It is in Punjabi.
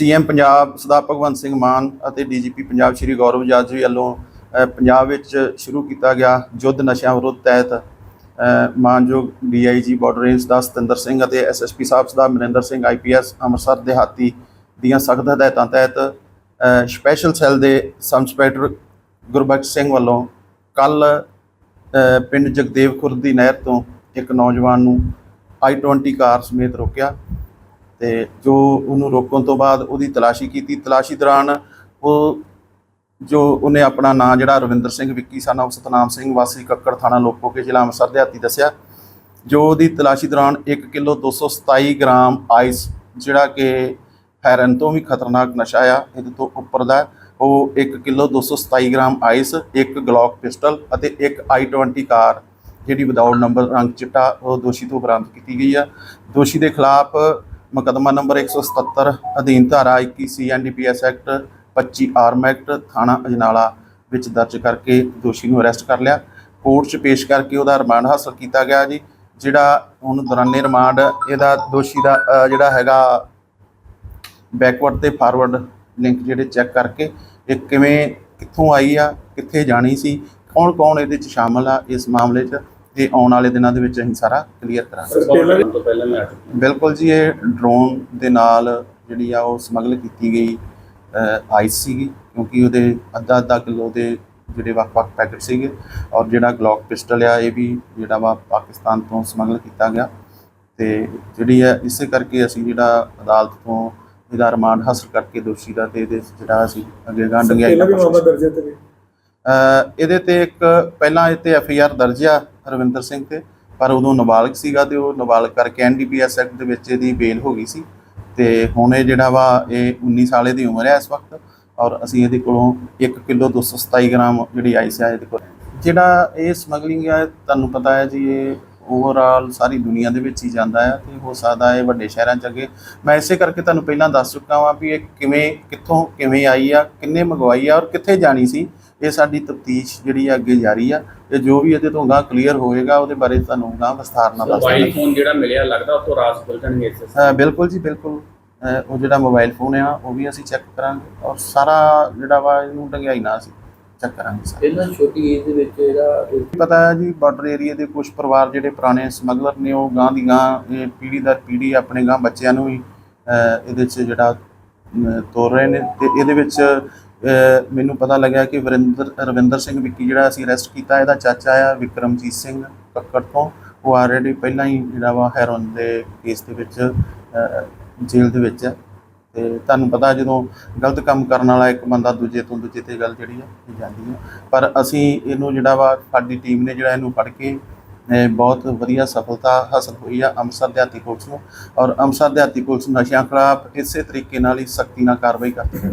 ਸੀਐਮ ਪੰਜਾਬ ਸਰਦਾਰ ਭਗਵੰਤ ਸਿੰਘ ਮਾਨ ਅਤੇ ਡੀਜੀਪੀ ਪੰਜਾਬ ਸ਼੍ਰੀ ਗੌਰਵ ਜਾਜਵੀ ਵੱਲੋਂ ਪੰਜਾਬ ਵਿੱਚ ਸ਼ੁਰੂ ਕੀਤਾ ਗਿਆ ਯੁੱਧ ਨਸ਼ਿਆਂ ਵਿਰੁੱਧ ਤਹਿਤ ਅ, ਮਾਨਯੋਗ ਡੀਆਈਜੀ ਬਾਰਡਰ ਰੇਂਜ ਦਾ ਸਤਿੰਦਰ ਸਿੰਘ ਅਤੇ ਐਸਐਸਪੀ ਸਾਹਿਬ ਸਰਦਾਰ ਮਨਿੰਦਰ ਸਿੰਘ ਆਈਪੀਐਸ ਅੰਮ੍ਰਿਤਸਰ ਦਿਹਾਤੀ ਦੀਆਂ ਸਖਤ ਹਦਾਇਤਾਂ ਤਹਿਤ ਸਪੈਸ਼ਲ ਸੈੱਲ ਦੇ ਸਬ ਇੰਸਪੈਕਟਰ ਗੁਰਬਖਸ਼ ਸਿੰਘ ਵੱਲੋਂ ਕੱਲ ਪਿੰਡ ਜਗਦੇਵ ਖੁਰਦ ਦੀ ਨਹਿਰ ਤੋਂ ਇੱਕ ਨੌਜਵਾਨ ਨੂੰ i20 ਕਾਰ ਸਮੇਤ ਰੋਕਿਆ। ਤੇ ਜੋ ਉਹਨੂੰ ਰੋਕਣ ਤੋਂ ਬਾਅਦ ਉਹਦੀ ਤਲਾਸ਼ੀ ਕੀਤੀ। ਤਲਾਸ਼ੀ ਦੌਰਾਨ ਉਹ ਜੋ ਉਹਨੇ ਆਪਣਾ ਨਾਂ ਜਿਹੜਾ ਰਵਿੰਦਰ ਸਿੰਘ ਵਿੱਕੀ ਸਨ of ਸਤਨਾਮ ਸਿੰਘ ਵਾਸੀ ਕੱਕੜ ਥਾਣਾ ਲੋਪੋਕੇ ਜ਼ਿਲ੍ਹਾ ਅੰਮ੍ਰਿਤਸਰ ਦਿਹਾਤੀ ਦੱਸਿਆ। ਜੋ ਉਹਦੀ ਤਲਾਸ਼ੀ ਦੌਰਾਨ 1 ਕਿਲੋ 227 ਗ੍ਰਾਮ ਆਈਸ ਜਿਹੜਾ ਕਿ ਹੈਰਨ ਤੋਂ ਵੀ ਖਤਰਨਾਕ ਨਸ਼ਾ ਆ, ਇਹਦੇ ਤੋਂ ਉੱਪਰ ਦਾ, ਉਹ 1 ਕਿਲੋ 227 ਗ੍ਰਾਮ ਆਈਸ, ਇੱਕ ਗਲੌਕ ਪਿਸਟਲ ਅਤੇ ਇੱਕ i20 ਕਾਰ, ਜਿਹੜੀ ਵਿਦਆਊਟ ਨੰਬਰ ਰੰਗ ਚਿੱਟਾ ਉਹ ਦੋਸ਼ੀ ਤੋਂ ਬਰਾਮਦ ਕੀਤੀ ਗਈ ਆ। ਦੋਸ਼ੀ ਦੇ ਖਿਲਾਫ ਮੁਕੱਦਮਾ ਨੰਬਰ 177 ਅਧੀਨ ਧਾਰਾ 21 ਸੀਐਨਡੀਪੀਐਸ ਐਕਟ 25 ਆਰਮ ਐਕਟ, ਥਾਣਾ ਅਜਨਾਲਾ ਵਿੱਚ ਦਰਜ ਕਰਕੇ ਦੋਸ਼ੀ ਨੂੰ ਅਰੈਸਟ ਕਰ ਲਿਆ। ਕੋਰਟ 'ਚ ਪੇਸ਼ ਕਰਕੇ ਉਹਦਾ ਰਿਮਾਂਡ ਹਾਸਲ ਕੀਤਾ ਗਿਆ ਜੀ, ਜਿਹੜਾ ਹੁਣ ਦੌਰਾਨੇ ਰਿਮਾਂਡ ਇਹਦਾ ਦੋਸ਼ੀ ਦਾ ਜਿਹੜਾ ਹੈਗਾ ਬੈਕਵਰਡ ਤੇ ਫਾਰਵਰਡ ਲਿੰਕ ਜਿਹੜੇ ਚੈੱਕ ਕਰਕੇ ਇਹ ਕਿਵੇਂ, ਕਿੱਥੋਂ ਆਈ ਆ, ਕਿੱਥੇ ਜਾਣੀ ਸੀ ਕੌਣ ਕੌਣ ਇਹਦੇ 'ਚ ਸ਼ਾਮਲ ਆ ਇਸ ਮਾਮਲੇ 'ਚ ਤੇ ਆਉਣ ਵਾਲੇ ਦਿਨਾਂ ਦੇ ਵਿੱਚ ਅਸੀਂ ਸਾਰਾ ਕਲੀਅਰ ਕਰਾਂਗੇ। ਪਹਿਲਾਂ ਤੋਂ ਪਹਿਲਾਂ ਮੈਂ ਅਟਕ ਬਿਲਕੁਲ ਜੀ ਇਹ ਡਰੋਨ ਦੇ ਨਾਲ ਜਿਹੜੀ ਆ ਉਹ ਸਮਗਲ ਕੀਤੀ ਗਈ ਆਈਸ ਸੀਗੀ ਕਿਉਂਕਿ ਉਹਦੇ ਅੱਧਾ ਅੱਧਾ ਕਿਲੋ ਦੇ ਜਿਹੜੇ ਵੱਖ-ਵੱਖ ਪੈਕੇਟ ਸੀਗੇ ਔਰ ਜਿਹੜਾ ਗਲੌਕ ਪਿਸਟਲ ਆ ਇਹ ਵੀ ਜਿਹੜਾ ਵਾ ਪਾਕਿਸਤਾਨ ਤੋਂ ਸਮਗਲ ਕੀਤਾ ਗਿਆ। ਤੇ ਜਿਹੜੀ ਹੈ ਇਸੇ ਕਰਕੇ ਅਸੀਂ ਜਿਹੜਾ ਅਦਾਲਤ ਤੋਂ ਇਹਦਾ ਰਿਮਾਂਡ ਹਾਸਲ ਕਰਕੇ ਦੋਸ਼ੀ ਦਾ ਤੇ ਇਹਦੇ ਜਿਹੜਾ ਅਸੀਂ ਅੱਗੇ ਗਾਂ ਡੰਗਿਆਈ ਪਹਿਲਾਂ ਵੀ ਮਾਮਲਾ ਦਰਜ ਹੈ ਇਹਦੇ ਤੇ ਇੱਕ ਪਹਿਲਾਂ ਇਹ ਤੇ ਐਫ ਆਈ ਆਰ ਦਰਜ ਆ ਰਵਿੰਦਰ ਸਿੰਘ ਤੇ, ਪਰ ਉਦੋਂ ਨਾਬਾਲਗ ਸੀਗਾ ਤੇ ਉਹ ਨਾਬਾਲਗ ਕਰਕੇ ਐਨਡੀਪੀਐਸ ਐਕਟ ਦੇ ਵਿੱਚ ਇਹਦੀ ਬੇਲ ਹੋ ਗਈ ਸੀ। ਤੇ ਹੁਣ ਇਹ ਜਿਹੜਾ ਵਾ, ਇਹ 19 ਸਾਲੇ ਦੀ ਉਮਰ ਹੈ ਇਸ ਵਕਤ, ਔਰ ਅਸੀਂ ਇਹਦੇ ਕੋਲੋਂ 1 ਕਿਲੋ 227 ਗ੍ਰਾਮ ਜਿਹੜੀ ਆਈਸ ਹੈ ਇਹਦੇ ਕੋਲ। ਜਿਹੜਾ ਇਹ ਸਮਗਲਿੰਗ ਹੈ ਤੁਹਾਨੂੰ ਪਤਾ ਹੈ ਜੀ, ਇਹ ਓਵਰਆਲ ਸਾਰੀ ਦੁਨੀਆ ਦੇ ਵਿੱਚ ਹੀ ਜਾਂਦਾ ਹੈ ਤੇ ਹੋ ਸਕਦਾ ਹੈ ਵੱਡੇ ਸ਼ਹਿਰਾਂ ਚ ਅੱਗੇ। ਮੈਂ ਇਸੇ ਕਰਕੇ ਤੁਹਾਨੂੰ ਪਹਿਲਾਂ ਦੱਸ ਚੁੱਕਾ ਹਾਂ ਵੀ ਇਹ ਕਿਵੇਂ, ਕਿੱਥੋਂ ਕਿਵੇਂ ਆਈ ਆ, ਕਿੰਨੇ ਮੰਗਵਾਈ ਆ, ਔਰ ਕਿੱਥੇ ਜਾਣੀ ਸੀ ਇਹ ਸਾਡੀ ਤਫਤੀਸ਼ ਜਿਹੜੀ ਆ ਅੱਗੇ ਜਾਰੀ ਆ ਤੇ ਜੋ ਵੀ ਇਹਦੇ ਤੋਂ ਗਾਂ ਕਲੀਅਰ ਹੋਏਗਾ ਉਹਦੇ ਬਾਰੇ ਤੁਹਾਨੂੰ ਗਾਂ ਵਿਸਥਾਰ ਨਾਲ ਮੋਬਾਈਲ ਦੱਸਾਂਗੇ ਫੋਨ ਜਿਹੜਾ ਮਿਲਿਆ ਲੱਗਦਾ ਉਤੋਂ ਰਾਸ ਖੁੱਲ ਜਾਣਗੇ ਇਸ ਬਿਲਕੁਲ ਜੀ ਬਿਲਕੁਲ। ਉਹ ਜਿਹੜਾ ਮੋਬਾਈਲ ਫੋਨ ਆ ਉਹ ਵੀ ਅਸੀਂ ਚੈੱਕ ਕਰਾਂਗੇ ਔਰ ਸਾਰਾ ਜਿਹੜਾ ਵਾ ਇਹਨੂੰ ਡੰਗਾਈ ਨਾਲ ਅਸੀਂ ਚੈੱਕ ਕਰਾਂਗੇ ਸਾਰਾ। ਇਹਨਾਂ ਛੋਟੀ ਏਜ ਦੇ ਵਿੱਚ ਇਹਦਾ ਪਤਾ ਹੈ ਜੀ ਬਾਰਡਰ ਏਰੀਆ ਦੇ ਕੁਝ ਪਰਿਵਾਰ ਜਿਹੜੇ ਪੁਰਾਣੇ ਸਮਗਲਰ ਨੇ ਉਹ ਗਾਂ ਦੀ ਗਾਂ ਇਹ ਪੀੜ੍ਹੀ ਦਰ ਪੀੜ੍ਹੀ ਆਪਣੇ ਗਾਂ ਬੱਚਿਆਂ ਨੂੰ ਵੀ ਅ, ਇਹਦੇ 'ਚ ਜਿਹੜਾ ਤੋਰ ਰਹੇ ਨੇ ਤੇ ਇਹਦੇ ਵਿੱਚ ਮੈਨੂੰ ਪਤਾ ਲੱਗਿਆ ਕਿ ਵਰਿੰਦਰ, ਰਵਿੰਦਰ ਸਿੰਘ ਵਿੱਕੀ ਜਿਹੜਾ ਅਸੀਂ ਅਰੈਸਟ ਕੀਤਾ, ਇਹਦਾ ਚਾਚਾ ਆ ਵਿਕਰਮਜੀਤ ਸਿੰਘ ਕੱਕੜ ਤੋਂ। ਉਹ ਆਲਰੇਡੀ ਪਹਿਲਾਂ ਹੀ ਜਿਹੜਾ ਵਾ ਹੈਰੋਨ ਦੇ ਕੇਸ ਦੇ ਵਿੱਚ ਜੇਲ੍ਹ ਦੇ ਵਿੱਚ ਹੈ ਤੇ ਤੁਹਾਨੂੰ ਪਤਾ ਜਦੋਂ ਗਲਤ ਕੰਮ ਕਰਨ ਵਾਲਾ ਇੱਕ ਬੰਦਾ ਦੂਜੇ ਤੋਂ ਦੂਜੇ ਤੇ ਗੱਲ ਜਿਹੜੀ ਆ, ਇਹ ਜਾਂਦੀ ਹੈ ਪਰ ਅਸੀਂ ਇਹਨੂੰ ਜਿਹੜਾ ਵਾ, ਸਾਡੀ ਟੀਮ ਨੇ ਜਿਹੜਾ ਇਹਨੂੰ ਫੜ ਕੇ ਬਹੁਤ ਵਧੀਆ ਸਫਲਤਾ ਹਾਸਲ ਹੋਈ ਆ ਅੰਮ੍ਰਿਤਸਰ ਦਿਹਾਤੀ ਪੁਲਿਸ ਨੂੰ। ਔਰ ਅੰਮ੍ਰਿਤਸਰ ਦਿਹਾਤੀ ਪੁਲਿਸ ਨਸ਼ਿਆਂ ਖਿਲਾਫ ਇਸੇ ਤਰੀਕੇ ਨਾਲ ਹੀ ਸਖਤੀ ਨਾਲ ਕਾਰਵਾਈ ਕਰਦੀ ਹੈ